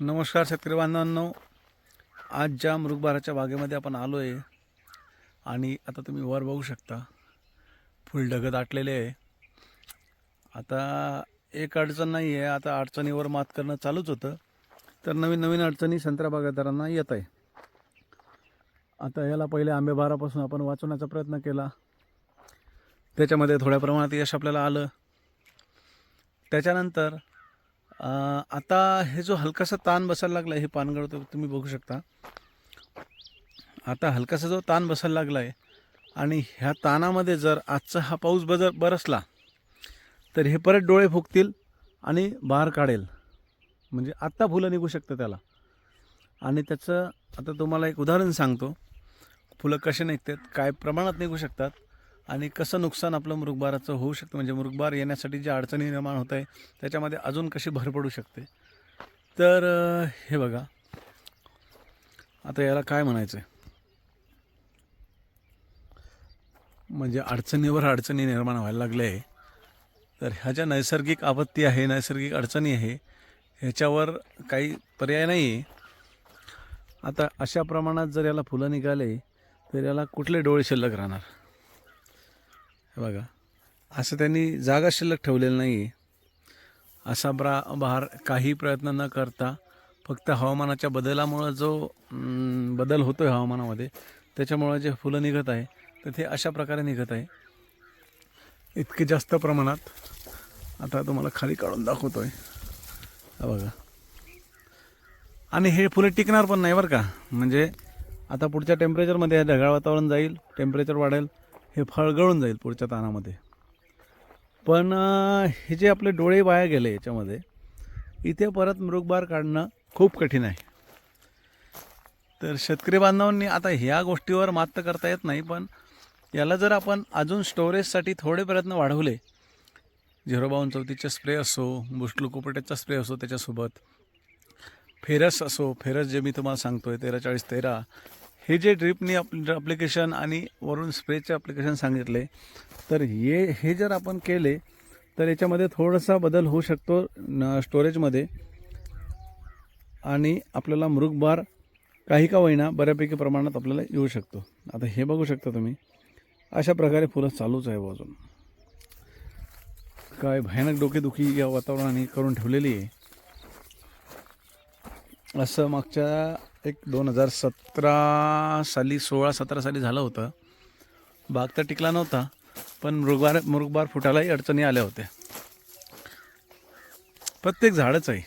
नमस्कार शेतकरी बांधवांनो. आज ज्या मृगबाराच्या बागेमध्ये आपण आलो आहे आणि आता तुम्ही वर बघू शकता फुल ढगत दाटलेले आहे. आता एक अडचण नाही आहे आता अडचणीवर मात करणं चालूच होतं तर नवीन नवीन अडचणी संत्रा बागायतदारांना येत आहे. आता याला पहिले आंबेबारापासून आपण वाचवण्याचा प्रयत्न केला. त्याच्यामध्ये थोड्या प्रमाणात यश आपल्याला आलं. त्याच्यानंतर आता हे जो हलकासा ताण बसायला लागला आहे हे पानगड तो तुम्ही बघू शकता. आता हलकासा जो ताण बसायला लागला आहे आणि ह्या ताणामध्ये जर आजचा हा पाऊस बजर बरसला तर हे परत डोळे फुगतील आणि बाहेर काढेल. म्हणजे आत्ता फुलं निघू शकतं त्याला. आणि त्याचं आता तुम्हाला एक उदाहरण सांगतो. फुलं कसे निघतात काय प्रमाणात निघू शकतात आणि कसं नुकसान आपलं मृगबाराचं होऊ शकतं? म्हणजे मृगबार येण्यासाठी ज्या अडचणी निर्माण होत आहे त्याच्यामध्ये अजून कशी भर पडू शकते? तर हे बघा. आता याला काय म्हणायचं आहे म्हणजे अडचणीवर अडचणी निर्माण व्हायला लागल्या आहे. तर ह्या ज्या नैसर्गिक आपत्ती आहे नैसर्गिक अडचणी आहे ह्याच्यावर काही पर्याय नाही आहे आता अशा प्रमाणात जर याला फुलं निघाले तर याला कुठले डोळे शिल्लक राहणार? बघा. असं त्यांनी जागा शिल्लक ठेवलेलं नाही आहे असा ब्रा बहार काही प्रयत्न न करता फक्त हवामानाच्या बदलामुळं जो बदल होतो आहे हवामानामध्ये त्याच्यामुळं जे फुलं निघत आहे तर ते अशा प्रकारे निघत आहे. इतके जास्त प्रमाणात आता तुम्हाला खाली काढून दाखवतो आहे बघा. आणि हे फुलं टिकणार पण नाही बरं का. म्हणजे आता पुढच्या टेम्परेचरमध्ये ढगाळ वातावरण जाईल टेम्परेचर वाढेल हे फळ गळून जाईल पुढच्या तानामध्ये. पण हे जे आपले डोळे वाया गेले याच्यामध्ये इथे परत मृगबार काढणं खूप कठीण आहे. तर शेतकरी बांधवांनी आता ह्या गोष्टीवर मात तर करता येत नाही पण याला जर आपण अजून स्टोरेजसाठी थोडे प्रयत्न वाढवले झिरो बावन्न स्प्रे असो बुस्टलुकोपटेचा स्प्रे असो त्याच्यासोबत फेरस असो फेरस जे मी तुम्हाला सांगतो आहे तेरा चाळीस तेरा हे जे ड्रिपनी आप ॲप्लिकेशन आणि वरून स्प्रेचे ॲप्लिकेशन सांगितले तर हे हे जर आपण केले तर याच्यामध्ये थोडासा बदल होऊ शकतो स्टोरेजमध्ये आणि आपल्याला मृगबार काही का होईना बऱ्यापैकी प्रमाणात आपल्याला येऊ शकतो. आता हे बघू शकता तुम्ही. अशा प्रकारे फुलं चालूच आहे हो अजून. काय भयानक डोकेदुखी या वातावरणाने करून ठेवलेली आहे. असं मागच्या एक दोन हजार सतरा साली सोळा सतरा साली झालं होतं. बाग तर टिकला नव्हता पण मृगबार मृगबार फुटायलाही अडचणी आल्या होत्या. प्रत्येक झाडच आहे.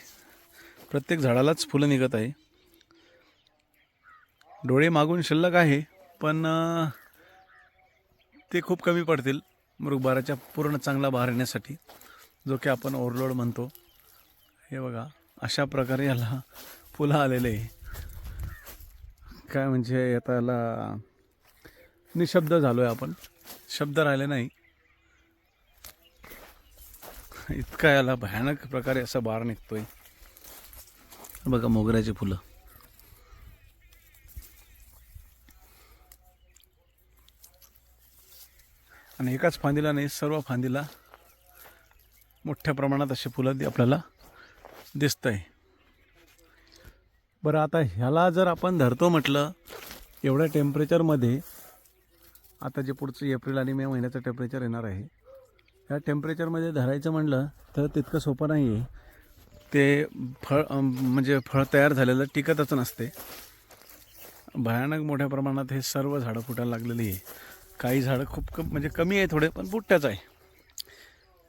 प्रत्येक झाडालाच फुलं निघत आहे. डोळे मागून शिल्लक आहे पण ते खूप कमी पडतील मृगबाराच्या पूर्ण चांगला बहार येण्यासाठी जो की आपण ओव्हरलोड म्हणतो. हे बघा अशा प्रकारे याला फुलं आलेले. आहे काय म्हणजे आता याला निशब्द झालो आहे आपण. शब्द राहिले नाही. इतका याला भयानक प्रकारे असा बार निघतोय. बघा मोगऱ्याची फुलं. आणि एकाच फांदीला नाही सर्व फांदीला मोठ्या प्रमाणात अशी फुलं दि- आपल्याला दिसत आहे बरं आता ह्याला जर आपण धरतो म्हटलं एवढ्या टेम्परेचरमध्ये आता जे पुढचं एप्रिल आणि मे महिन्याचं टेम्परेचर येणार आहे ह्या टेम्परेचरमध्ये धरायचं म्हणलं तर तितकं सोपं नाही आहे ते फळ म्हणजे फळ तयार झालेलं टिकतच नसते. भयानक मोठ्या प्रमाणात हे सर्व झाडं फुटायला लागलेली आहे. काही झाडं खूप कम म्हणजे कमी आहे थोडे पण फुटत्याच आहे.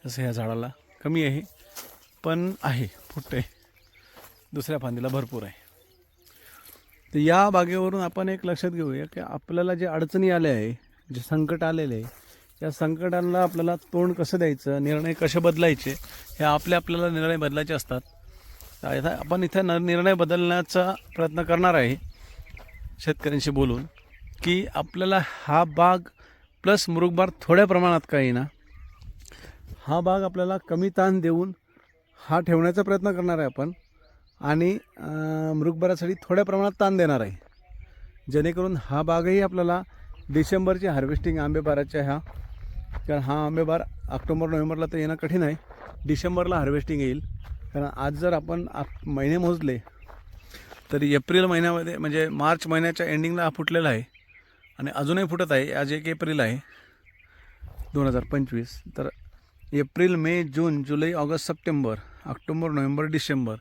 जसं ह्या झाडाला कमी आहे पण आहे फुटते दुसऱ्या फांदीला भरपूर आहे. तर या बागेवरून आपण एक लक्षात घेऊया की आपल्याला जे अडचणी आल्या आहे जे संकट आलेले आहे या संकटांना आपल्याला तोंड कसं द्यायचं निर्णय कसे बदलायचे हे आपले आपल्याला निर्णय बदलायचे असतात. आपण इथं न निर्णय बदलण्याचा प्रयत्न करणार आहे शेतकऱ्यांशी बोलून की आपल्याला हा बाग प्लस मृगबार थोड्या प्रमाणात काही ना हा बाग आपल्याला कमी ताण देऊन हा ठेवण्याचा प्रयत्न करणार आहे आपण. आणि मृगभरासाठी थोड्या प्रमाणात ताण देणार आहे. जेणेकरून हा बागही आपल्याला डिसेंबरची हार्वेस्टिंग आंबेबाराच्या ह्या कारण हा आंबेबार ऑक्टोबर नोव्हेंबरला तर येणं कठीण आहे. डिसेंबरला हार्वेस्टिंग येईल. कारण आज जर आपण आप महिने मोजले तरी एप्रिल महिन्यामध्ये म्हणजे मार्च महिन्याच्या एंडिंगला हा फुटलेला आहे. आणि अजूनही फुटत आहे. आज एक एप्रिल आहे दोन हजार पंचवीस. तर एप्रिल मे जून जुलै August September October November December.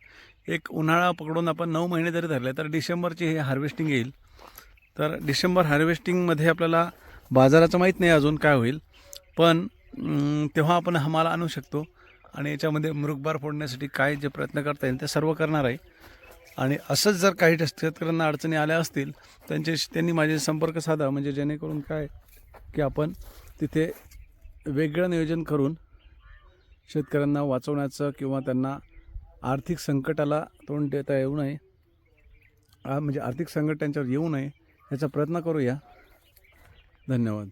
एक उन्हाळा पकडून आपण नऊ महिने जरी धरले तर डिसेंबरची हे हार्वेस्टिंग येईल. तर डिसेंबर हार्वेस्टिंगमध्ये आपल्याला बाजाराचं माहीत नाही अजून काय होईल. पण तेव्हा आपण हा माल आणू शकतो. आणि याच्यामध्ये मृगबार फोडण्यासाठी काय जे प्रयत्न करता येईल ते सर्व करणार आहे. आणि असंच जर काही शेतकऱ्यांना अडचणी आल्या असतील त्यांच्याशी त्यांनी माझे संपर्क साधा. म्हणजे जेणेकरून काय की आपण तिथे वेगळं नियोजन करून शेतकऱ्यांना वाचवण्याचं किंवा त्यांना आर्थिक संकटाला तोंड देता येऊ नये म्हणजे आर्थिक संकट त्यांच्यावर येऊ नये याचा प्रयत्न करूया. धन्यवाद.